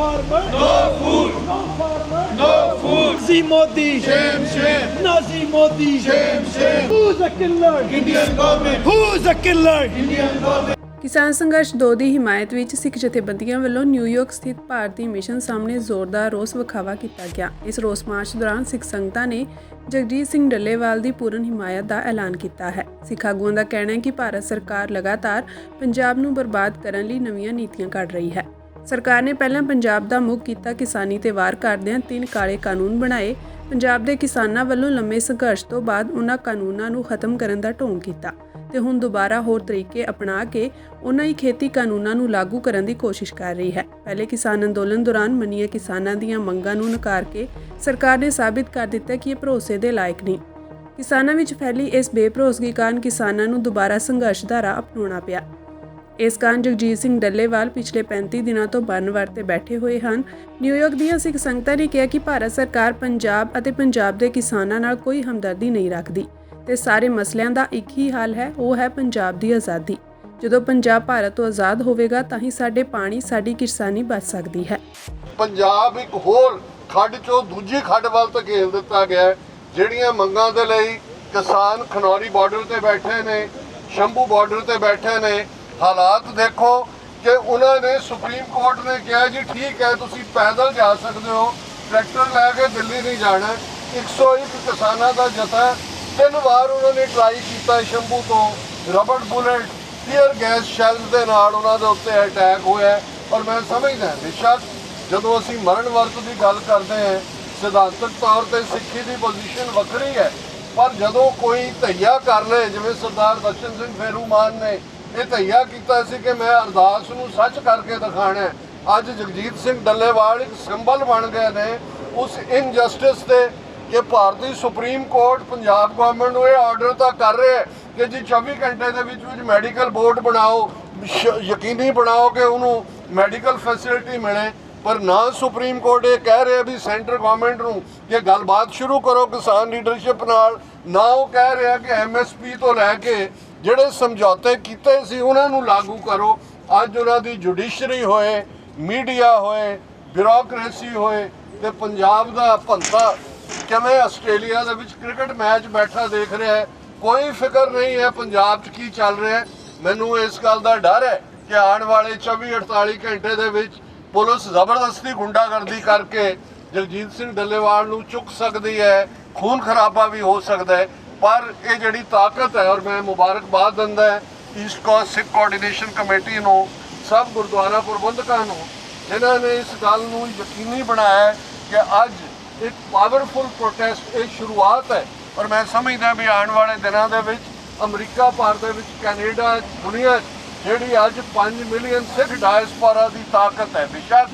farmer. No food. No farmer. No food. Nazi Modi. Shame, shame. Nazi Modi. Shame, shame. Who's a killer? Indian government. Who's a killer? Indian government. ਕਿਸਾਨ ਸੰਘਰਸ਼ 2 ਦੀ ਹਿਮਾਇਤ ਵਿੱਚ ਸਿੱਖ ਜਥੇਬੰਦੀਆਂ ਵੱਲੋਂ New York ਸਥਿਤ ਭਾਰਤੀ mission ਸਾਹਮਣੇ ਜ਼ੋਰਦਾਰ ਰੋਸ ਵਿਖਾਵਾ ਕੀਤਾ ਗਿਆ ਇਸ ਰੋਸ ਮਾਰਚ ਦੌਰਾਨ ਸਿੱਖ ਸੰਗਤਾਂ ਨੇ ਜਗਜੀਤ ਸਿੰਘ ਡੱਲੇਵਾਲ ਦੀ ਪੂਰਨ ਹਿਮਾਇਤ ਦਾ ਐਲਾਨ ਕੀਤਾ ਹੈ ਸਿੱਖ ਆਗੂਆਂ ਦਾ ਕਹਿਣਾ ਹੈ ਕਿ ਭਾਰਤ ਸਰਕਾਰ ਲਗਾਤਾਰ ਪੰਜਾਬ ਨੂੰ ਬਰਬਾਦ ਕਰਨ ਲਈ ਨਵੀਆਂ ਨੀਤੀਆਂ ਕੱਢ ਰਹੀ ਹੈ ਸਰਕਾਰ ਨੇ ਪਹਿਲਾਂ ਪੰਜਾਬ ਦਾ ਮੁੱਖ ਕੀਤਾ ਕਿਸਾਨੀ ਤੇ ਵਾਰ ਕਰਦਿਆਂ ਤਿੰਨ ਕਾਲੇ ਕਾਨੂੰਨ ਬਣਾਏ। ਪੰਜਾਬ ਦੇ ਕਿਸਾਨਾਂ ਵੱਲੋਂ ਲੰਮੇ ਸੰਘਰਸ਼ ਤੋਂ ਬਾਅਦ ਉਹਨਾਂ ਕਾਨੂੰਨਾਂ ਨੂੰ ਖਤਮ ਕਰਨ ਦਾ ਢੋਂਗ ਕੀਤਾ ਤੇ ਹੁਣ ਦੁਬਾਰਾ ਹੋਰ ਤਰੀਕੇ ਅਪਣਾ ਕੇ ਉਹਨਾਂ ਹੀ ਖੇਤੀ ਕਾਨੂੰਨਾਂ ਨੂੰ ਲਾਗੂ ਕਰਨ ਦੀ ਕੋਸ਼ਿਸ਼ ਕਰ ਰਹੀ ਹੈ। ਪਹਿਲੇ ਕਿਸਾਨ ਅੰਦੋਲਨ ਦੌਰਾਨ ਮੰਨੀਆਂ ਕਿਸਾਨਾਂ ਦੀਆਂ ਮੰਗਾਂ ਨੂੰ ਨਕਾਰ ਕੇ ਸਰਕਾਰ ਨੇ ਸਾਬਿਤ ਕਰ ਦਿੱਤਾ ਕਿ ਇਹ ਭਰੋਸੇ ਦੇ ਲਾਇਕ ਨਹੀਂ। ਕਿਸਾਨਾਂ ਵਿੱਚ ਫੈਲੀ ਇਸ ਬੇਭਰੋਸਗੀ ਕਾਰਨ ਕਿਸਾਨਾਂ ਨੂੰ ਦੁਬਾਰਾ ਸੰਘਰਸ਼ ਦਾ ਰਾਹ ਅਪਣਾਉਣਾ ਪਿਆ। ਇਸ ਕਾਰਨ ਜਗਜੀਤ ਸਿੰਘ ਡੱਲੇਵਾਲ ਪਿਛਲੇ 35 ਦਿਨਾਂ ਤੋਂ ਬੰਨ ਤੇ ਬੈਠੇ ਹੋਏ ਹਨ। ਨਿਊਯਾਰਕ ਦੀਆਂ ਸਿੱਖ ਸੰਗਤਾਂ ਨੇ ਕਿਹਾ ਕਿ ਭਾਰਤ ਸਰਕਾਰ ਪੰਜਾਬ ਅਤੇ ਪੰਜਾਬ ਦੇ ਕਿਸਾਨਾਂ ਨਾਲ ਕੋਈ ਹਮਦਰਦੀ ਨਹੀਂ ਰੱਖਦੀ ਤੇ ਸਾਰੇ ਮਸਲਿਆਂ ਦਾ ਇੱਕ ਹੀ ਹੱਲ ਹੈ, ਉਹ ਹੈ ਪੰਜਾਬ ਦੀ ਆਜ਼ਾਦੀ। ਜਦੋਂ ਪੰਜਾਬ ਭਾਰਤ ਤੋਂ ਆਜ਼ਾਦ ਹੋਵੇਗਾ ਤਾਂ ਹੀ ਸਾਡੇ ਪਾਣੀ, ਸਾਡੀ ਕਿਸਾਨੀ ਬਚ ਸਕਦੀ ਹੈ। ਪੰਜਾਬ ਇੱਕ ਹੋਰ ਖੱਡ ਚੋਂ ਦੂਜੀ ਖੱਡ ਵੱਲ ਧਕੇਲ ਦਿੱਤਾ ਗਿਆ ਜਿਹੜੀਆਂ ਮੰਗਾਂ ਦੇ ਲਈ ਕਿਸਾਨ ਖਨੌਰੀ ਬਾਰਡਰ ਤੇ ਬੈਠੇ ਨੇ, ਸ਼ੰਭੂ ਬਾਰਡਰ ਤੇ ਬੈਠੇ ਨੇ ਹਾਲਾਤ ਦੇਖੋ ਕਿ ਉਹਨਾਂ ਨੇ ਸੁਪਰੀਮ ਕੋਰਟ ਨੇ ਕਿਹਾ ਜੀ, ਠੀਕ ਹੈ, ਤੁਸੀਂ ਪੈਦਲ ਜਾ ਸਕਦੇ ਹੋ। ਟਰੈਕਟਰ ਲੈ ਕੇ ਦਿੱਲੀ ਨਹੀਂ ਜਾਣਾ। 101 ਕਿਸਾਨਾਂ ਦਾ ਜਥਾ ਤਿੰਨ ਵਾਰ ਉਹਨਾਂ ਨੇ ਟਰਾਈ ਕੀਤਾ ਸ਼ੰਭੂ ਤੋਂ। Rubber bullet tear gas shells ਦੇ ਨਾਲ ਉਹਨਾਂ ਦੇ ਉੱਤੇ ਅਟੈਕ ਹੋਇਆ ਔਰ ਮੈਂ ਸਮਝਦਾ ਬੇਸ਼ੱਕ ਜਦੋਂ ਅਸੀਂ ਮਰਨ ਵਰਤ ਦੀ ਗੱਲ ਕਰਦੇ ਹਾਂ, ਸਿਧਾਂਤਕ ਤੌਰ ਤੇ ਸਿੱਖੀ ਦੀ ਪੋਜੀਸ਼ਨ ਵੱਖਰੀ ਹੈ। ਪਰ ਜਦੋਂ ਕੋਈ ਧਈਆ ਕਰ ਲੇ ਜਿਵੇਂ ਸਰਦਾਰ ਦਰਸ਼ਨ ਸਿੰਘ ਫੇਰੂਮਾਨ ਨੇ ਇਹ ਧਈਆ ਕੀਤਾ ਸੀ ਕਿ ਮੈਂ ਅਰਦਾਸ ਨੂੰ ਸੱਚ ਕਰਕੇ ਦਿਖਾਣਾ ਅੱਜ ਜਗਜੀਤ ਸਿੰਘ ਡੱਲੇਵਾਲ ਇੱਕ ਸਿੰਬਲ ਬਣ ਗਏ ਨੇ। ਉਸ ਇਨਜਸਟਿਸ ਤੇ ਕਿ ਭਾਰਤੀ ਸੁਪਰੀਮ ਕੋਰਟ ਪੰਜਾਬ ਗਵਰਨਮੈਂਟ ਨੂੰ ਇਹ ਆਰਡਰ ਤਾਂ ਕਰ ਰਿਹਾ ਹੈ ਕਿ ਜੀ 24 ਘੰਟੇ ਦੇ ਵਿੱਚ ਵਿੱਚ ਮੈਡੀਕਲ ਬੋਰਡ ਬਣਾਓ, ਸ਼- ਯਕੀਨੀ ਬਣਾਓ ਕਿ ਉਹਨੂੰ ਮੈਡੀਕਲ ਫੈਸਿਲਿਟੀ ਮਿਲੇ। ਪਰ ਨਾ ਸੁਪਰੀਮ ਕੋਰਟ ਇਹ ਕਹਿ ਰਿਹਾ ਵੀ ਸੈਂਟਰ ਗਵਰਨਮੈਂਟ ਨੂੰ ਕਿ ਗੱਲਬਾਤ ਸ਼ੁਰੂ ਕਰੋ ਕਿਸਾਨ ਲੀਡਰਸ਼ਿਪ ਨਾਲ। ਨਾ ਉਹ ਕਹਿ ਰਿਹਾ ਕਿ ਐਮਐਸਪੀ ਤੋਂ ਲੈ ਕੇ ਜਿਹੜੇ ਸਮਝੌਤੇ ਕੀਤੇ ਸੀ, ਉਹਨਾਂ ਨੂੰ ਲਾਗੂ ਕਰੋ। ਅੱਜ ਉਹਨਾਂ ਦੀ ਜੁਡੀਸ਼ਰੀ ਹੋਏ, ਮੀਡੀਆ ਹੋਏ, ਬਿਊਰੋਕ੍ਰੇਸੀ ਹੋਏ ਤੇ ਪੰਜਾਬ ਦਾ ਭੰਤਾ ਕਿਵੇਂ ਆਸਟ੍ਰੇਲੀਆ ਦੇ ਵਿੱਚ ਕ੍ਰਿਕਟ ਮੈਚ ਬੈਠਾ ਦੇਖ ਰਿਹਾ ਹੈ, ਕੋਈ ਫਿਕਰ ਨਹੀਂ ਹੈ ਪੰਜਾਬ 'ਚ ਕੀ ਚੱਲ ਰਿਹਾ ਹੈ। ਮੈਨੂੰ ਇਸ ਗੱਲ ਦਾ ਡਰ ਹੈ ਕਿ ਆਉਣ ਵਾਲੇ 24 48 ਘੰਟੇ ਦੇ ਵਿੱਚ ਪੁਲਿਸ ਜ਼ਬਰਦਸਤੀ ਗੁੰਡਾਗਰਦੀ ਕਰਕੇ ਜਗਜੀਤ ਸਿੰਘ ਡੱਲੇਵਾਲ ਨੂੰ ਚੁੱਕ ਸਕਦੀ ਹੈ, ਖੂਨ ਖਰਾਬਾ ਵੀ ਹੋ ਸਕਦਾ ਹੈ। ਪਰ ਇਹ ਜਿਹੜੀ ਤਾਕਤ ਹੈ ਔਰ ਮੈਂ ਮੁਬਾਰਕਬਾਦ ਦਿੰਦਾ ਹੈ east coast Sikh coordination committee ਨੂੰ, ਸਭ ਗੁਰਦੁਆਰਾ ਪ੍ਰਬੰਧਕਾਂ ਨੂੰ, ਜਿਨ੍ਹਾਂ ਨੇ ਇਸ ਗੱਲ ਨੂੰ ਯਕੀਨੀ ਬਣਾਇਆ ਕਿ ਅੱਜ ਇੱਕ ਪਾਵਰਫੁਲ ਪ੍ਰੋਟੈਸਟ ਇਹ ਸ਼ੁਰੂਆਤ ਹੈ। ਔਰ ਮੈਂ ਸਮਝਦਾ ਵੀ ਆਉਣ ਵਾਲੇ ਦਿਨਾਂ ਦੇ ਵਿੱਚ, ਅਮਰੀਕਾ ਭਰ ਦੇ ਵਿੱਚ, ਕੈਨੇਡਾ, ਦੁਨੀਆ 'ਚ ਜਿਹੜੀ ਅੱਜ 5 ਮਿਲੀਅਨ ਸਿੱਖ ਡਾਇਸਪੋਰਾ ਦੀ ਤਾਕਤ ਹੈ, ਬੇਸ਼ੱਕ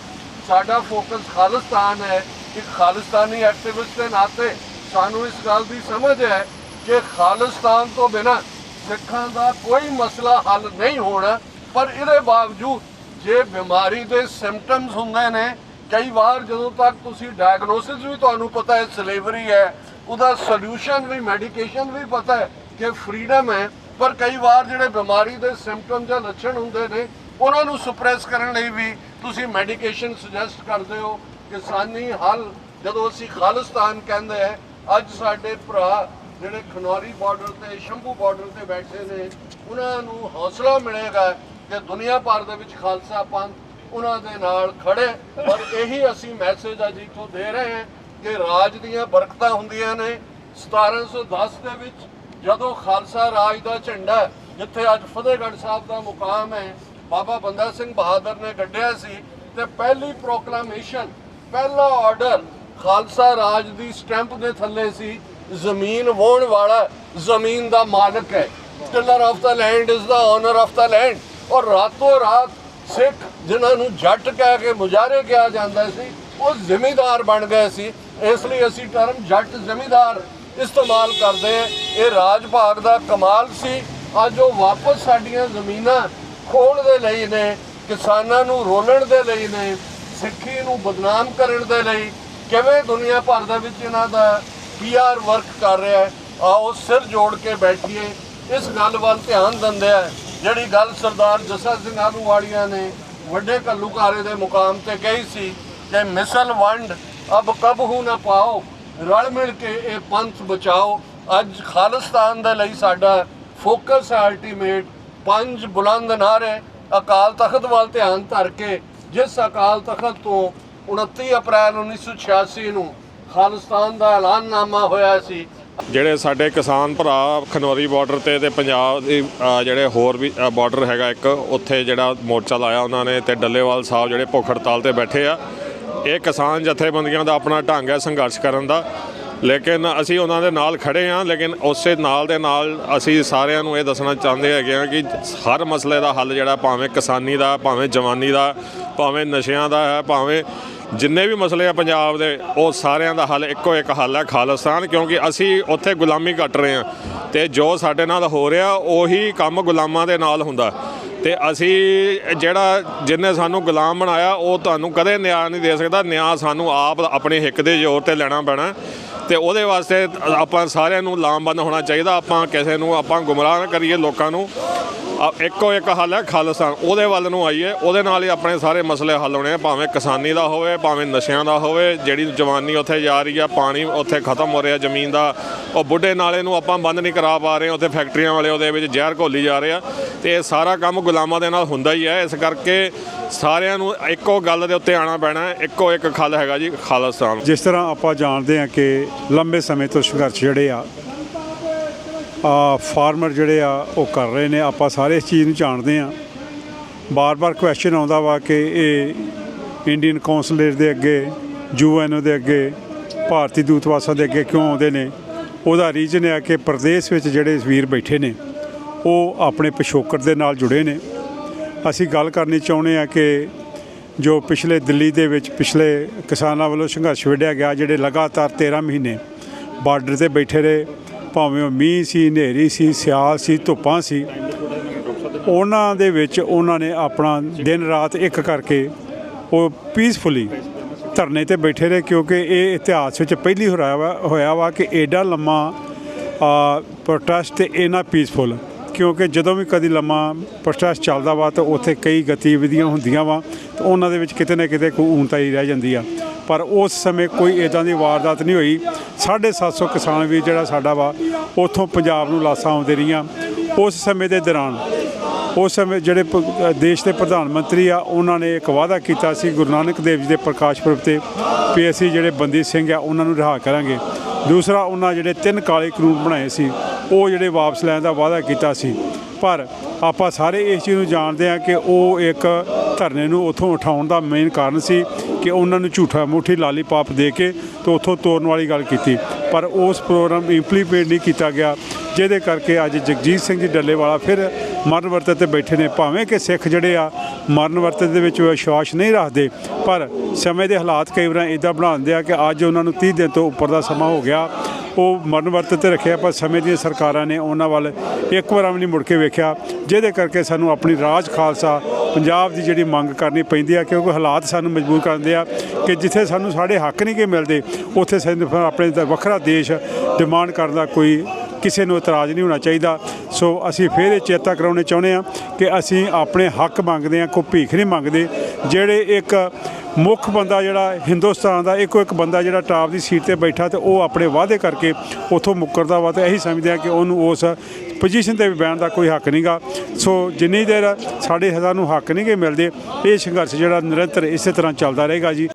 ਸਾਡਾ ਫੋਕਸ ਖਾਲਿਸਤਾਨ ਹੈ। ਇੱਕ ਖਾਲਿਸਤਾਨੀ ਐਕਟਿਵਿਸਟ ਦੇ ਨਾਤੇ ਸਾਨੂੰ ਇਸ ਗੱਲ ਦੀ ਸਮਝ ਹੈ ਕਿ ਖਾਲਿਸਤਾਨ ਤੋਂ ਬਿਨਾਂ ਸਿੱਖਾਂ ਦਾ ਕੋਈ ਮਸਲਾ ਹੱਲ ਨਹੀਂ ਹੋਣਾ, ਪਰ ਇਹਦੇ ਬਾਵਜੂਦ ਜੇ ਬਿਮਾਰੀ ਦੇ ਸਿੰਪਟਮਸ ਹੁੰਦੇ ਨੇ, ਕਈ ਵਾਰ ਜਦੋਂ ਤੱਕ ਤੁਸੀਂ ਡਾਇਗਨੋਸਿਸ ਵੀ ਤੁਹਾਨੂੰ ਪਤਾ ਹੈ ਸਲੇਵਰੀ ਹੈ, ਉਹਦਾ ਸੋਲੂਸ਼ਨ ਵੀ ਮੈਡੀਕੇਸ਼ਨ ਵੀ ਪਤਾ ਹੈ ਕਿ ਫਰੀडम ਹੈ, ਪਰ ਕਈ ਵਾਰ ਜਿਹੜੇ ਬਿਮਾਰੀ ਦੇ ਸਿੰਪਟਮ ਜਾਂ ਲੱਛਣ ਹੁੰਦੇ ਨੇ, ਉਹਨਾਂ ਨੂੰ ਸੁਪਰੈਸ ਕਰਨ ਲਈ ਵੀ ਤੁਸੀਂ ਮੈਡੀਕੇਸ਼ਨ ਸੁਜੈਸਟ ਕਰਦੇ ਹੋ ਕਿਸਾਨੀ ਹੱਲ, ਜਦੋਂ ਅਸੀਂ ਖਾਲਿਸਤਾਨ ਕਹਿੰਦੇ ਆ ਅੱਜ ਸਾਡੇ ਭਰਾ ਜਿਹੜੇ ਖਨੌਰੀ ਬਾਰਡਰ ਤੇ, ਸ਼ੰਭੂ ਬਾਰਡਰ ਤੇ ਬੈਠੇ ਨੇ, ਉਹਨਾਂ ਨੂੰ ਹੌਸਲਾ ਮਿਲੇਗਾ ਕਿ ਦੁਨੀਆ ਭਰ ਦੇ ਵਿੱਚ ਖਾਲਸਾ ਪੰਥ ਉਹਨਾਂ ਦੇ ਨਾਲ ਖੜੇ ਔਰ ਇਹੀ ਅਸੀਂ ਮੈਸੇਜ ਅੱਜ ਇੱਥੋਂ ਦੇ ਰਹੇ ਹਾਂ ਕਿ ਰਾਜ ਦੀਆਂ ਬਰਕਤਾਂ ਹੁੰਦੀਆਂ ਨੇ। 1710 ਦੇ ਵਿੱਚ ਜਦੋਂ ਖਾਲਸਾ ਰਾਜ ਦਾ ਝੰਡਾ ਜਿੱਥੇ ਅੱਜ ਫਤਿਹਗੜ੍ਹ ਸਾਹਿਬ ਦਾ ਮੁਕਾਮ ਹੈ, ਬਾਬਾ ਬੰਦਾ ਸਿੰਘ ਬਹਾਦਰ ਨੇ ਗੱਡਿਆ ਸੀ ਤੇ ਪਹਿਲੀ ਪ੍ਰੋਕਲਾਮੇਸ਼ਨ ਪਹਿਲਾ ਆਰਡਰ ਖਾਲਸਾ ਰਾਜ ਦੀ ਸਟੈਂਪ ਦੇ ਥੱਲੇ ਸੀ। ਜ਼ਮੀਨ ਵਾਹੁਣ ਵਾਲਾ ਜ਼ਮੀਨ ਦਾ ਮਾਲਕ ਹੈ। Tiller of the land is the owner of the land ਔਰ ਰਾਤੋਂ ਰਾਤ ਸਿੱਖ ਜਿਨ੍ਹਾਂ ਨੂੰ ਜੱਟ ਕਹਿ ਕੇ ਮੁਜਾਰੇ ਕਿਹਾ ਜਾਂਦਾ ਸੀ, ਉਹ ਜ਼ਿਮੀਦਾਰ ਬਣ ਗਏ ਸੀ। ਇਸ ਲਈ ਅਸੀਂ ਟਰਮ ਜੱਟ ਜ਼ਿਮੀਦਾਰ ਇਸਤੇਮਾਲ ਕਰਦੇ ਹਾਂ। ਇਹ ਰਾਜ ਭਾਗ ਦਾ ਕਮਾਲ ਸੀ। ਅੱਜ ਉਹ ਵਾਪਸ ਸਾਡੀਆਂ ਜ਼ਮੀਨਾਂ ਖੋਣ ਦੇ ਲਈ ਨੇ, ਕਿਸਾਨਾਂ ਨੂੰ ਰੋਲਣ ਦੇ ਲਈ ਨੇ, ਸਿੱਖੀ ਨੂੰ ਬਦਨਾਮ ਕਰਨ ਦੇ ਲਈ। ਕਿਵੇਂ ਦੁਨੀਆ ਭਰ ਦੇ ਵਿੱਚ ਇਹਨਾਂ ਦਾ ਪੀਆਰ ਵਰਕ ਕਰ ਰਿਹਾ ਹੈ। ਆਓ ਸਿਰ ਜੋੜ ਕੇ ਬੈਠੀਏ। ਇਸ ਗੱਲ ਵੱਲ ਧਿਆਨ ਦਿੰਦੇ ਆ। ਜਿਹੜੀ ਗੱਲ ਸਰਦਾਰ ਜਸਾ ਸਿੰਘ ਆਲੂਵਾਲੀਆ ਨੇ ਵੱਡੇ ਘੱਲੂਘਾਰੇ ਦੇ ਮੁਕਾਮ ਤੇ ਕਹੀ ਸੀ ਕਿ ਮਿਸਲ ਵੰਡ, ਅਬ ਕਬਹੂ ਨਾ ਪਾਓ, ਰਲ ਮਿਲ ਕੇ ਇਹ ਪੰਥ ਬਚਾਓ। ਅੱਜ ਖਾਲਿਸਤਾਨ ਦੇ ਲਈ ਸਾਡਾ ਫੋਕਸ ਹੈ ਅਲਟੀਮੇਟ ਪੰਜ ਬੁਲੰਦ ਨਾਰੇ ਅਕਾਲ ਤਖਤ ਵੱਲ ਧਿਆਨ ਧਰ ਕੇ, ਜਿਸ ਅਕਾਲ ਤਖਤ ਤੋਂ 29 ਅਪ੍ਰੈਲ 1986 ਨੂੰ ਖਾਲਿਸਤਾਨ ਦਾ ਐਲਾਨਨਾਮਾ ਹੋਇਆ ਸੀ। ਜਿਹੜੇ ਸਾਡੇ ਕਿਸਾਨ ਭਰਾ ਖਨੌਰੀ ਬਾਰਡਰ ਤੇ ਤੇ ਪੰਜਾਬ ਦੇ ਜਿਹੜੇ ਹੋਰ ਵੀ ਬਾਰਡਰ ਹੈਗਾ ਇੱਕ, ਉੱਥੇ ਜਿਹੜਾ ਮੋਰਚਾ ਲਾਇਆ ਉਹਨਾਂ ਨੇ ਤੇ ਡੱਲੇਵਾਲ ਸਾਹਿਬ ਜਿਹੜੇ ਭੁੱਖ ਹੜਤਾਲ ਤੇ ਬੈਠੇ ਆ, ਇਹ ਕਿਸਾਨ ਜਥੇਬੰਦੀਆਂ ਦਾ ਆਪਣਾ ਢੰਗ ਹੈ ਸੰਘਰਸ਼ ਕਰਨ ਦਾ। ਲੇਕਿਨ ਅਸੀਂ ਉਹਨਾਂ ਦੇ ਨਾਲ ਖੜੇ ਆ, ਲੇਕਿਨ ਉਸੇ ਨਾਲ ਦੇ ਨਾਲ ਅਸੀਂ ਸਾਰਿਆਂ ਨੂੰ ਇਹ ਦੱਸਣਾ ਚਾਹੁੰਦੇ ਹੈਗੇ ਆ ਕਿ ਹਰ ਮਸਲੇ ਦਾ ਹੱਲ ਜਿਹੜਾ ਭਾਵੇਂ ਕਿਸਾਨੀ ਦਾ, ਭਾਵੇਂ ਜਵਾਨੀ ਦਾ, ਭਾਵੇਂ ਨਸ਼ਿਆਂ ਦਾ ਹੈ, ਭਾਵੇਂ ਜਿੰਨੇ ਵੀ ਮਸਲੇ ਆ ਪੰਜਾਬ ਦੇ, ਉਹ ਸਾਰਿਆਂ ਦਾ ਹੱਲ, ਇੱਕੋ ਇੱਕ ਹੱਲ ਹੈ ਖਾਲਿਸਤਾਨ, ਕਿਉਂਕਿ ਅਸੀਂ ਉੱਥੇ ਗੁਲਾਮੀ ਕੱਟ ਰਹੇ ਹਾਂ। ਤੇ ਜੋ ਸਾਡੇ ਨਾਲ ਹੋ ਰਿਹਾ, ਉਹੀ ਕੰਮ ਗੁਲਾਮਾਂ ਦੇ ਨਾਲ ਹੁੰਦਾ। ਤੇ ਅਸੀਂ ਜਿਹੜਾ ਜਿਹਨੇ ਸਾਨੂੰ ਗੁਲਾਮ ਬਣਾਇਆ, ਉਹ ਤੁਹਾਨੂੰ ਕਦੇ ਨਿਆਂ ਨਹੀਂ ਦੇ ਸਕਦਾ। ਨਿਆਂ ਸਾਨੂੰ ਆਪ ਆਪਣੇ ਹਿੱਕ ਦੇ ਜ਼ੋਰ ਤੇ ਲੈਣਾ ਪੈਣਾ। ਤੇ ਉਹਦੇ ਵਾਸਤੇ ਆਪਾਂ ਸਾਰਿਆਂ ਨੂੰ ਲਾਮਬੰਦ ਹੋਣਾ ਚਾਹੀਦਾ। ਆਪਾਂ ਕਿਸੇ ਨੂੰ, ਆਪਾਂ ਗੁੰਮਰਾਹ ਨਾ ਕਰੀਏ ਲੋਕਾਂ ਨੂੰ। ਆ- ਇੱਕੋ ਇੱਕ ਹੱਲ ਹੈ, ਖਾਲਿਸਤਾਨ। ਉਹਦੇ ਵੱਲ ਨੂੰ ਆਈਏ, ਉਹਦੇ ਨਾਲ ਹੀ ਆਪਣੇ ਸਾਰੇ ਮਸਲੇ ਹੱਲ ਹੋਣੇ ਆ, ਭਾਵੇਂ ਕਿਸਾਨੀ ਦਾ ਹੋਵੇ, ਭਾਵੇਂ ਨਸ਼ਿਆਂ ਦਾ ਹੋਵੇ, ਜਿਹੜੀ ਜਵਾਨੀ ਉੱਥੇ ਜਾ ਰਹੀ ਆ, ਪਾਣੀ ਉੱਥੇ ਖਤਮ ਹੋ ਰਿਹਾ, ਜ਼ਮੀਨ ਦਾ, ਉਹ ਬੁੱਢੇ ਨਾਲੇ ਨੂੰ ਆਪਾਂ ਬੰਦ ਨਹੀਂ ਕਰਾ ਪਾ ਰਹੇ, ਉੱਥੇ ਫੈਕਟਰੀਆਂ ਵਾਲੇ ਉਹਦੇ ਵਿੱਚ ਜ਼ਹਿਰ ਘੋਲੀ ਜਾ ਰਹੇ ਆ। ਤੇ ਇਹ ਸਾਰਾ ਕੰਮ ਗੁਲਾਮਾਂ ਦੇ ਨਾਲ ਹੁੰਦਾ ਹੀ ਹੈ, ਇਸ ਕਰਕੇ ਸਾਰਿਆਂ ਨੂੰ ਇੱਕੋ ਗੱਲ ਦੇ ਉੱਤੇ ਆਣਾ ਪੈਣਾ ਇੱਕੋ ਇੱਕ ਖੱਲ ਹੈਗਾ ਜੀ, ਖਾਲਿਸਤਾਨ। ਜਿਸ ਤਰ੍ਹਾਂ ਆਪਾਂ ਜਾਣਦੇ ਹਾਂ ਕਿ ਲੰਬੇ ਸਮੇਂ ਤੋਂ ਸੰਘਰਸ਼ ਜਿਹੜੇ ਆ ਫਾਰਮਰ ਜਿਹੜੇ ਆ, ਉਹ ਕਰ ਰਹੇ ਨੇ। ਆਪਾਂ ਸਾਰੇ ਇਸ ਚੀਜ਼ ਨੂੰ ਜਾਣਦੇ ਆ ਬਾਰ-ਬਾਰ ਕੁਐਸਚਨ ਆਉਂਦਾ ਵਾ ਕਿ ਇਹ ਇੰਡੀਅਨ ਕੌਂਸਲੇਟ ਦੇ ਅੱਗੇ ਯੂਐਨਓ ਦੇ ਅੱਗੇ, ਭਾਰਤੀ ਦੂਤਵਾਸਾਂ ਦੇ ਅੱਗੇ ਕਿਉਂ ਆਉਂਦੇ ਨੇ? ਉਹਦਾ ਰੀਜਨ ਹੈ ਕਿ ਪ੍ਰਦੇਸ਼ ਵਿੱਚ ਜਿਹੜੇ ਵੀਰ ਬੈਠੇ ਨੇ, ਉਹ ਆਪਣੇ ਪਿਛੋਕੜ ਦੇ ਨਾਲ ਜੁੜੇ ਨੇ। ਅਸੀਂ ਗੱਲ ਕਰਨੀ ਚਾਹੁੰਦੇ ਆ ਕਿ ਜੋ ਪਿਛਲੇ ਦਿੱਲੀ ਦੇ ਵਿੱਚ ਪਿਛਲੇ ਕਿਸਾਨਾਂ ਵੱਲੋਂ ਸੰਘਰਸ਼ ਵਿੱਢਿਆ ਗਿਆ, ਜਿਹੜੇ ਲਗਾਤਾਰ 13 ਮਹੀਨੇ ਬਾਰਡਰ ਤੇ ਬੈਠੇ ਰਹੇ ਭਾਵੇਂ ਉਹ ਮੀਂਹ ਸੀ, ਹਨੇਰੀ ਸੀ, ਸਿਆਲ ਸੀ, ਧੁੱਪਾਂ ਸੀ, ਉਹਨਾਂ ਦੇ ਵਿੱਚ ਉਹਨਾਂ ਨੇ ਆਪਣਾ ਦਿਨ ਰਾਤ ਇੱਕ ਕਰਕੇ ਉਹ ਪੀਸਫੁਲੀ ਧਰਨੇ ਤੇ ਬੈਠੇ ਰਹੇ, ਕਿਉਂਕਿ ਇਹ ਇਤਿਹਾਸ ਵਿੱਚ ਪਹਿਲੀ ਹੋਇਆ ਵਾ ਹੋਇਆ ਵਾ ਕਿ ਐਡਾ ਲੰਮਾ ਪ੍ਰੋਟੈਸਟ ਤੇ ਇਹਨਾਂ ਪੀਸਫੁਲ ਕਿਉਂਕਿ ਜਦੋਂ ਵੀ ਕਦੀ ਲੰਮਾ ਪ੍ਰੋਟੈਸਟ ਚੱਲਦਾ ਵਾ, ਤਾਂ ਉੱਥੇ ਕਈ ਗਤੀਵਿਧੀਆਂ ਹੁੰਦੀਆਂ ਵਾ, ਤੇ ਉਹਨਾਂ ਦੇ ਵਿੱਚ ਕਿਤੇ ਨਾ ਕਿਤੇ ਕੋਈ ਊਣਤਾਈ ਰਹਿ ਜਾਂਦੀ ਆ। ਪਰ ਉਸ ਸਮੇਂ ਕੋਈ ਇਦਾਂ ਦੀ ਵਾਰਦਾਤ ਨਹੀਂ ਹੋਈ। 750 ਕਿਸਾਨ ਵੀ ਜਿਹੜਾ ਸਾਡਾ ਵਾ, ਉੱਥੋਂ ਪੰਜਾਬ ਨੂੰ ਲਾਸਾਂ ਆਉਂਦੇ ਰਹੀਆਂ। ਉਸ ਸਮੇਂ ਦੇ ਦੌਰਾਨ, ਉਸ ਸਮੇਂ ਜਿਹੜੇ ਪ- ਦੇਸ਼ ਦੇ ਪ੍ਰਧਾਨ ਮੰਤਰੀ ਆ, ਉਹਨਾਂ ਨੇ ਇੱਕ ਵਾਅਦਾ ਕੀਤਾ ਸੀ ਗੁਰੂ ਨਾਨਕ ਦੇਵ ਜੀ ਦੇ ਪ੍ਰਕਾਸ਼ ਪੁਰਬ ਤੇ ਵੀ ਅਸੀਂ ਜਿਹੜੇ ਬੰਦੀ ਸਿੰਘ ਆ, ਉਹਨਾਂ ਨੂੰ ਰਿਹਾ ਕਰਾਂਗੇ। ਦੂਸਰਾ, ਉਹਨਾਂ ਜਿਹੜੇ ਤਿੰਨ ਕਾਲੇ ਕਾਨੂੰਨ ਬਣਾਏ ਸੀ, ਉਹ ਜਿਹੜੇ ਵਾਪਸ ਲੈਣ ਦਾ ਵਾਅਦਾ ਕੀਤਾ ਸੀ। ਪਰ ਆਪਾਂ ਸਾਰੇ ਇਸ ਚੀਜ਼ ਨੂੰ ਜਾਣਦੇ ਆ ਕਿ ਉਹ ਇੱਕ ਧਰਨੇ ਨੂੰ ਉੱਥੋਂ ਉਠਾਉਣ ਦਾ ਮੇਨ ਕਾਰਨ ਸੀ। ਕਿ ਉਹਨਾਂ ਨੂੰ ਝੂਠਾ ਮੁੱਠੀ ਲਾਲੀਪਾਪ ਦੇ ਕੇ ਤੇ ਉੱਥੋਂ ਤੋਰਨ ਵਾਲੀ ਗੱਲ ਕੀਤੀ। ਪਰ ਉਸ ਪ੍ਰੋਗਰਾਮ ਇੰਪਲੀਮੈਂਟ ਨਹੀਂ ਕੀਤਾ ਗਿਆ, ਜਿਹਦੇ ਕਰਕੇ ਅੱਜ ਜਗਜੀਤ ਸਿੰਘ ਜੀ ਡੱਲੇਵਾਲਾ ਫਿਰ ਮਰਨ ਵਰਤ ਤੇ ਬੈਠੇ ਨੇ। ਭਾਵੇਂ ਕਿ ਸਿੱਖ ਜਿਹੜੇ ਆ, ਮਰਨ ਵਰਤ ਦੇ ਵਿੱਚ ਵਿਸ਼ਵਾਸ ਨਹੀਂ ਰੱਖਦੇ, ਪਰ ਸਮੇਂ ਦੇ ਹਾਲਾਤ ਕਈ ਵਾਰ ਇਦਾਂ ਦਿੰਦੇ ਆ ਕਿ ਅੱਜ ਉਹਨਾਂ ਨੂੰ 30 ਦਿਨ ਤੋਂ ਉੱਪਰ ਦਾ ਸਮਾਂ ਹੋ ਗਿਆ। ਉਹ ਮਰਨ ਵਰਤ ਤੇ ਰੱਖਿਆ, ਪਰ ਸਮੇਂ ਦੀਆਂ ਸਰਕਾਰਾਂ ਨੇ ਉਹਨਾਂ ਵੱਲ ਇੱਕ ਵਾਰ ਵੀ ਨਹੀਂ ਮੁੜ ਕੇ ਵੇਖਿਆ, ਜਿਹਦੇ ਕਰਕੇ ਸਾਨੂੰ ਆਪਣੀ ਰਾਜ ਖਾਲਸਾ ਪੰਜਾਬ ਦੀ ਜਿਹੜੀ ਮੰਗ ਕਰਨੀ ਪੈਂਦੀ ਆ, ਕਿਉਂਕਿ ਹਾਲਾਤ ਸਾਨੂੰ ਮਜਬੂਰ ਕਰਦੇ ਆ ਕਿ ਜਿੱਥੇ ਸਾਨੂੰ ਸਾਡੇ ਹੱਕ ਨਹੀਂ ਕਿ ਮਿਲਦੇ, ਉੱਥੇ ਸਾਨੂੰ ਆਪਣੇ ਦਾ ਵੱਖਰਾ ਦੇਸ਼ ਡਿਮਾਂਡ ਕਰਨ ਦਾ ਕੋਈ ਕਿਸੇ ਨੂੰ ਇਤਰਾਜ਼ ਨਹੀਂ ਹੋਣਾ ਚਾਹੀਦਾ। ਸੋ ਅਸੀਂ ਫਿਰ ਇਹ ਚੇਤਾ ਕਰਾਉਣੇ ਚਾਹੁੰਦੇ ਆ ਕਿ ਅਸੀਂ ਆਪਣੇ ਹੱਕ ਮੰਗਦੇ ਆ, ਕੋਈ ਭੀਖ ਨਹੀਂ ਮੰਗਦੇ। ਜਿਹੜੇ ਇੱਕ ਮੁੱਖ ਬੰਦਾ ਜਿਹੜਾ ਹਿੰਦੁਸਤਾਨ ਦਾ, ਇੱਕੋ ਇੱਕ ਬੰਦਾ ਜਿਹੜਾ ਟਾਪ ਦੀ ਸੀਟ ਤੇ ਬੈਠਾ ਤੇ ਉਹ ਆਪਣੇ ਵਾਅਦੇ ਕਰਕੇ ਉਥੋਂ ਮੁੱਕਰਦਾ ਵਾ, ਤੇ ਇਹੀ ਸਮਝਦੇ ਆ ਕਿ ਉਹਨੂੰ ਉਸ ਪੋਜੀਸ਼ਨ ਤੇ ਵੀ ਬਹਿਣ ਦਾ ਕੋਈ ਹੱਕ ਨਹੀਂਗਾ। ਸੋ ਜਿੰਨੀ ਦੇਰ ਸਾਡੇ ਸਾਨੂੰ ਹੱਕ ਨਹੀਂਗੇ ਮਿਲਦੇ, ਇਹ ਸੰਘਰਸ਼ ਜਿਹੜਾ ਨਿਰੰਤਰ ਇਸੇ ਤਰ੍ਹਾਂ ਚੱਲਦਾ ਰਹੇਗਾ ਜੀ।